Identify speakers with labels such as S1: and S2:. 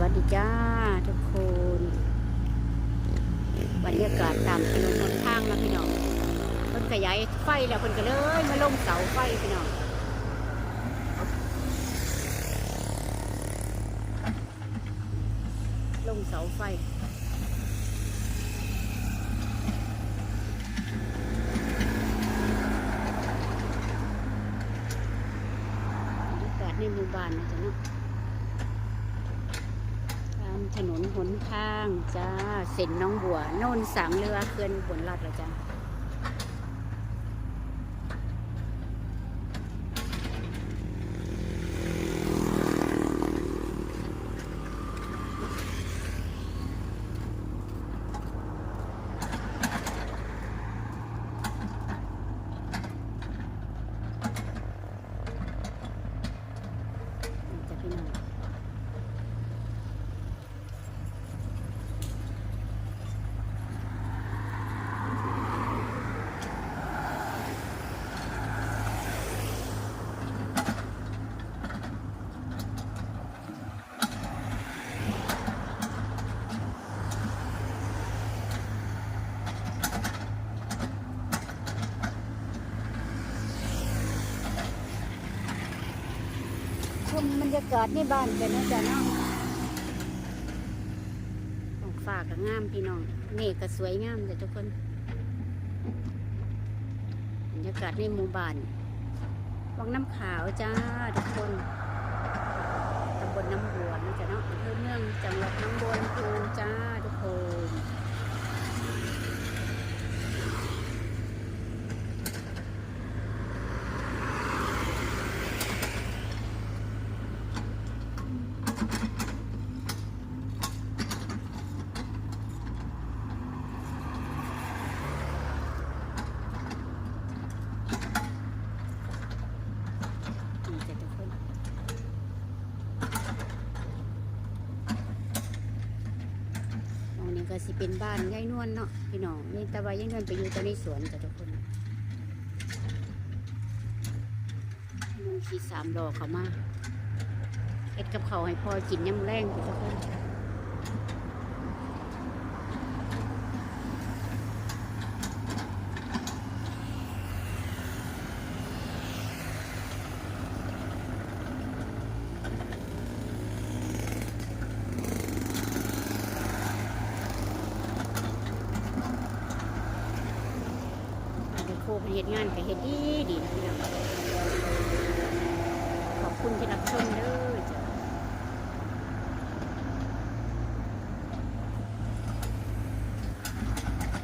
S1: วัสดีจ้าทุกคนบรรยากาศตามถนนหนทางนะพี่น้องเพิ่นขยายไฟแล้วเพิ่นก็เลยมาลงเสาไฟพี่น้องลงเสาไฟบรรยากาศในหมู่บ้านนะจ๊ะเนาะตามถนน หนทางจ้าเส้นน้องบัวโน่นสังเรือเขื่อนบนรัดแล้วจ้าพี่น้อง ชมบรรยากาศในบ้านกันนะจ๊ะเนาะท้องฝากกับงามพี่น้องเมฆก็สวยงามจ้ะทุกคน บรรยากาศในหมู่บ้านวังน้ำขาวจ้าทุกคนตำบลน้ำบัวนะจ๊ะเนาะอำเภอเมืองจังหวัดหน้องบัวลำพูจ้าทุกคน นี่จ้ะทุกคนตรงนี้ ก็สิเป็นบ้านยายนวลเนาะพี่น้องนี่แต่ว่ายายนวลไปอยู่ตอนนี้สวนจ้ะทุกคนมึงขี่สามดอกเขามาเอ็ดกับเขาให้พอกินยำแรงจ้ะทุกคน อาจจะโคเป็นงานก็เห็นดีดี